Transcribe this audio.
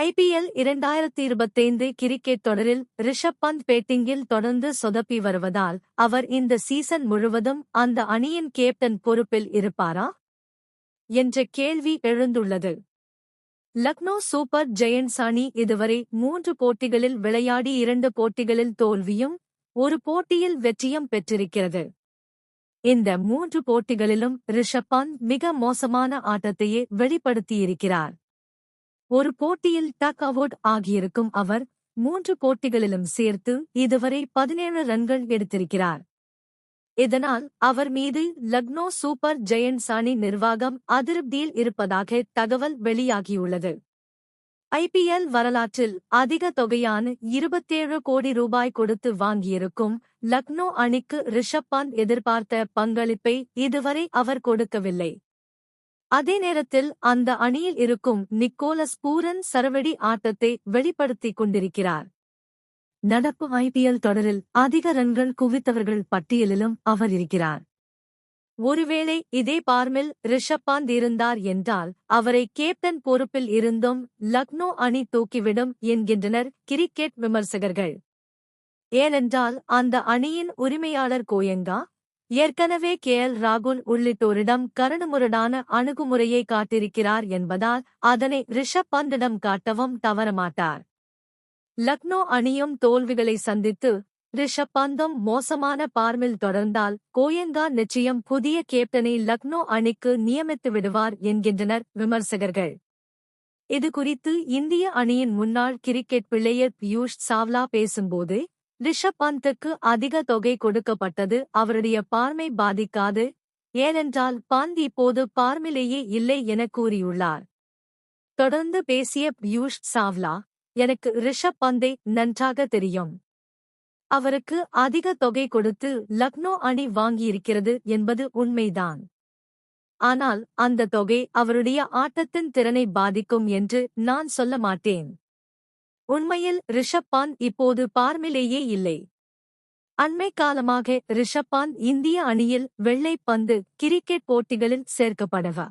IPL இரண்டாயிரத்தி இருபத்தைந்து cricket தொடரில் ரிஷப் பந்த் பேட்டிங்கில் தொடர்ந்து சொதப்பி வருவதால் அவர் இந்த சீசன் முழுவதும் அந்த அணியின் கேப்டன் பொறுப்பில் இருப்பாரா? என்ற கேள்வி எழுந்துள்ளது. லக்னோ சூப்பர் ஜெயண்ட்ஸ் அணி இதுவரை மூன்று போட்டிகளில் விளையாடி இரண்டு போட்டிகளில் தோல்வியும் ஒரு போட்டியில் வெற்றியும் பெற்றிருக்கிறது. இந்த மூன்று போட்டிகளிலும் ரிஷப் பந்த் மிக மோசமான ஆட்டத்தையே வெளிப்படுத்தியிருக்கிறார். ஒரு போட்டியில் டக் அவுட் ஆகியிருக்கும் அவர் மூன்று போட்டிகளிலும் சேர்த்து இதுவரை பதினேழு ரன்கள் எடுத்திருக்கிறார். இதனால் அவர் மீது லக்னோ சூப்பர் ஜெயண்ட்ஸ் அணி நிர்வாகம் அதிருப்தியில் இருப்பதாக தகவல் வெளியாகியுள்ளது. ஐபிஎல் வரலாற்றில் அதிக தொகையான இருபத்தேழு கோடி ரூபாய் கொடுத்து வாங்கியிருக்கும் லக்னோ அணிக்கு ரிஷப் பந்த் எதிர்பார்த்த பங்களிப்பை இதுவரை அவர் கொடுக்கவில்லை. அதே நேரத்தில் அந்த அணியில் இருக்கும் நிக்கோலஸ் பூரன் சரவடி ஆட்டத்தை வெளிப்படுத்திக் கொண்டிருக்கிறார். நடப்பு ஐபிஎல் தொடரில் அதிக ரன்கள் குவித்தவர்கள் பட்டியலிலும் அவர் இருக்கிறார். ஒருவேளை இதே பார்மில் ரிஷப் பாந்த் இருந்தார் என்றால் அவரை கேப்டன் பொறுப்பில் இருந்தும் லக்னோ அணி தூக்கிவிடும் என்கின்றனர் கிரிக்கெட் விமர்சகர்கள். ஏனென்றால் அந்த அணியின் உரிமையாளர் கோயங்கா ஏற்கனவே கே. எல். ராகுல் உள்ளிட்டோரிடம் கரடுமுரடான அணுகுமுறையை காட்டிருக்கிறார் என்பதால் அதனை ரிஷப் பந்திடம் காட்டவும் தவறமாட்டார். லக்னோ அணியும் தோல்விகளை சந்தித்து ரிஷப் பந்தும் மோசமான பார்மில் தொடர்ந்தால் கோயங்கா நிச்சயம் புதிய கேப்டனை லக்னோ அணிக்கு நியமித்து விடுவார் என்கின்றனர் விமர்சகர்கள். இதுகுறித்து இந்திய அணியின் முன்னாள் கிரிக்கெட் பிளேயர் பியூஷ் சாவ்லா பேசும்போது ரிஷப் பந்துக்கு அதிக தொகை கொடுக்கப்பட்டது அவருடைய பார்மை பாதிக்காது ஏனென்றால் பந்த் இப்போது பார்மிலேயே இல்லை என கூறியுள்ளார். தொடர்ந்து பேசிய பியூஷ் சாவ்லா எனக்கு ரிஷப் பந்தை நன்றாக தெரியும். அவருக்கு அதிக தொகை கொடுத்து லக்னோ அணி வாங்கியிருக்கிறது என்பது உண்மைதான். ஆனால் அந்த தொகை அவருடைய ஆட்டத்தின் திறனை பாதிக்கும் என்று நான் சொல்ல மாட்டேன். உண்மையில் ரிஷப் பாந்த் இப்போது பார்மிலேயே இல்லை. அண்மை காலமாக ரிஷப் பாந்த் இந்திய அணியில் வெள்ளை பந்து கிரிக்கெட் போட்டிகளில் சேர்க்கப்படவா?